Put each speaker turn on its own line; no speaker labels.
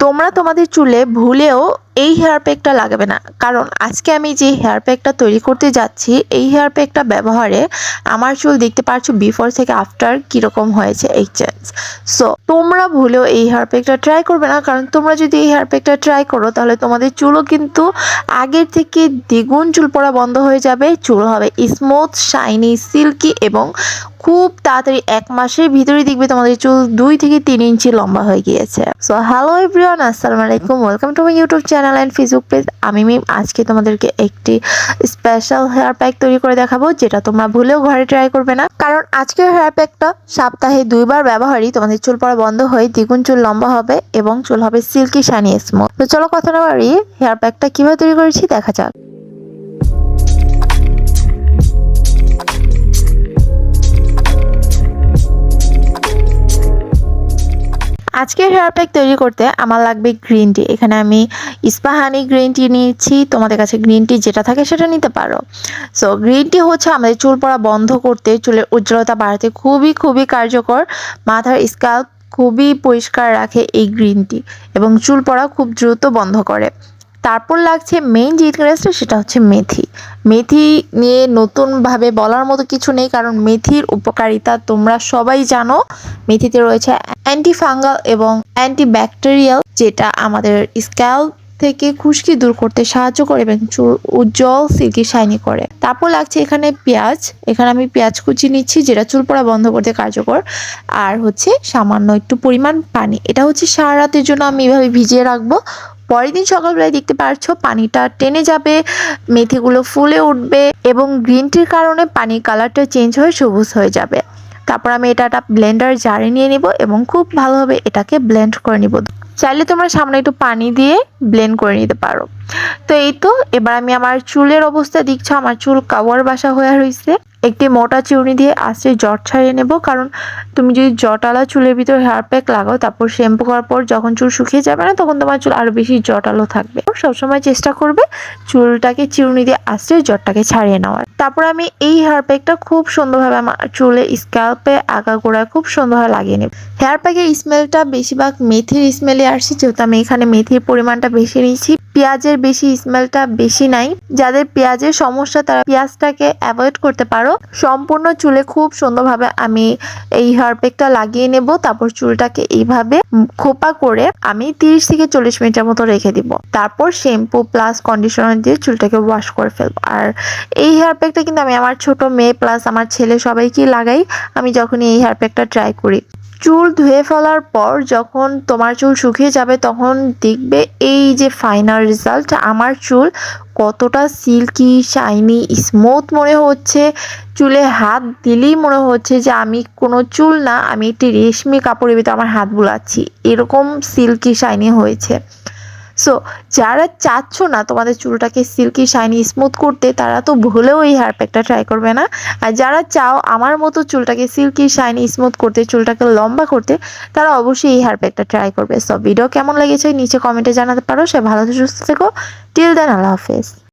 তোমরা তোমাদের চুলে ভুলেও এই হেয়ার প্যাকটা লাগাবে না। কারণ আজকে আমি যে হেয়ার প্যাকটা তৈরি করতে যাচ্ছি, এই হেয়ার প্যাকটা ব্যবহারে আমার চুল দেখতে পারছ বিফোর থেকে আফটার কীরকম হয়েছে এই চেঞ্জ সো তোমরা ভুলেও এই হেয়ার প্যাকটা ট্রাই করবে না, কারণ তোমরা যদি এই হেয়ার প্যাকটা ট্রাই করো, তাহলে তোমাদের চুলও কিন্তু আগের থেকে দ্বিগুণ চুল পড়া বন্ধ হয়ে যাবে চুল হবে স্মুথ শাইনি সিল্কি এবং খুব তাড়াতাড়ি এক মাসের ভিতরে দেখবে তোমাদের চুল দুই থেকে তিন ইঞ্চি লম্বা হয়ে গিয়েছে। সো হ্যালো এভরিওয়ান আসসালামু আলাইকুম welcome to my YouTube channel and Facebook page আমি মিম আজকে তোমাদেরকে একটি স্পেশাল হেয়ার প্যাক তৈরি করে দেখাবো, যেটা তোমরা ভুলেও ঘরে ট্রাই করবে না। কারণ আজকের হেয়ার প্যাকটা সপ্তাহে দুইবার ব্যবহারই তোমাদের চুল পড়া বন্ধ হয়ে দ্বিগুণ চুল লম্বা হবে এবং চুল হবে সিল্কি শানি স্মুথ তো চলো কথা না বাড়ি হেয়ার প্যাকটা কীভাবে তৈরি করেছি দেখা যাক। আজকের হেয়ার প্যাক তৈরি করতে আমার লাগবে গ্রিন টি এখানে আমি ইস্পাহানি গ্রিন টি নিয়েছি, তোমাদের কাছে গ্রিন টি যেটা থাকে সেটা নিতে পারো। সো গ্রিন টি হচ্ছে আমাদের চুল পড়া বন্ধ করতে, চুলের উজ্জ্বলতা বাড়াতে খুবই খুবই কার্যকর। মাথার স্কাল্প খুবই পরিষ্কার রাখে এই গ্রিন টি এবং চুল পড়া খুব দ্রুত বন্ধ করে। তারপর লাগছে মেইন যে ইনগ্রেডিয়েন্টসটা সেটা হচ্ছে মেথি। মেথি নিয়ে নতুনভাবে বলার মতো কিছু নেই, কারণ মেথির উপকারিতা তোমরা সবাই জানো। মেথিতে রয়েছে অ্যান্টি ফাঙ্গাল এবং অ্যান্টি ব্যাকটেরিয়াল যেটা আমাদের স্ক্যাল্প থেকে খুশকি দূর করতে সাহায্য করে এবং চুল উজ্জ্বল সিল্কি শাইনি করে। তারপর লাগছে এখানে পেঁয়াজ। এখানে আমি পেঁয়াজ কুচি নিচ্ছি, যেটা চুল পড়া বন্ধ করতে কার্যকর। আর হচ্ছে সামান্য একটু পরিমাণ পানি। এটা হচ্ছে সারা রাতের জন্য আমি এভাবে ভিজিয়ে রাখব। পরের দিন সকালবেলায় দেখতে পারছ, পানিটা টেনে যাবে, মেথিগুলো ফুলে উঠবে এবং গ্রিন টির কারণে পানির কালারটা চেঞ্জ হয়ে সবুজ হয়ে যাবে। তারপর আমি এটা একটা ব্লেন্ডার জারে নিয়ে নিব এবং খুব ভালোভাবে এটাকে ব্লেন্ড করে নিব। চাইলে তোমরা সামনে একটু পানি দিয়ে ব্লেন্ড করে নিতে পারো। তো এই তো, এবার আমি আমার চুলের অবস্থা দেখছ, আমার চুল কাওয়ার বাসা হয়ে রয়েছে একটি মোটা চিউনি দিয়ে আস্তে জট ছাড়িয়ে নেব, কারণ তুমি যদি জটালা চুলের ভিতর হেয়ার প্যাক লাগাও, তারপর শ্যাম্পু করার পর যখন চুল শুকিয়ে যাবে না, তখন তোমার চুল আরও বেশি জটালো থাকবে। সবসময় চেষ্টা করবে চুলটাকে, চিরুনি দিয়ে আস্তে জটটাকে ছাড়িয়ে নেওয়ার। তারপর আমি এই হেয়ার প্যাকটা খুব সুন্দরভাবে আমার চুলে স্ক্যাল্পে গোড়ায় খুব সুন্দরভাবে লাগিয়ে নেব। হেয়ার প্যাকের স্মেলটা বেশিরভাগ মেথির স্মেলে আসছে, যেহেতু আমি এখানে মেথির পরিমাণটা বেশি নিয়েছি। পেঁয়াজের বেশি স্মেলটা বেশি নাই। যাদের পেঁয়াজের সমস্যা, তারা পেঁয়াজটাকে অ্যাভয়েড করতে পারো। সম্পূর্ণ চুলে খুব সুন্দরভাবে আমি এই হেয়ার প্যাকটা লাগিয়ে নেব। তারপর চুলটাকে এইভাবে খোপা করে আমি তিরিশ থেকে চল্লিশ মিনিটের মতো রেখে দিব। তারপর শ্যাম্পু প্লাস কন্ডিশনার দিয়ে চুলটাকে ওয়াশ করে ফেলব। আর এই হেয়ার প্যাকটা কিন্তু আমি আমার ছোট মেয়ে প্লাস আমার ছেলে সবাইকেই লাগাই। আমি যখনই এই হেয়ার প্যাকটা ট্রাই করি চুল ধুয়ে ফেলার পর যখন তোমার চুল শুকিয়ে যাবে, তখন দেখবে এই যে ফাইনাল রেজাল্ট আমার চুল কতটা সিল্কি শাইনি স্মুথ মনে হচ্ছে। চুলে হাত দিলেই মনে হচ্ছে যে আমি কোনো চুল না, আমি একটি রেশমি কাপড়ের ভিতরে আমার হাত বুলাচ্ছি। এরকম সিল্কি শাইনি হয়েছে। সো যারা চাচ্ছ না তোমাদের চুলটাকে সিল্কি শাইনি স্মুথ করতে, তারা তো ভুলেও এই হেয়ার প্যাকটা ট্রাই করবে না। আর যারা চাও আমার মতো চুলটাকে সিল্কি শাইনি স্মুথ করতে, চুলটাকে লম্বা করতে, তারা অবশ্যই এই হেয়ার প্যাকটা ট্রাই করবে। সো ভিডিও কেমন লেগেছে, নিচে কমেন্টে জানাতে পারো। সে ভালো সুস্থ থেকো। টিল দেন আল্লাহ হাফেজ।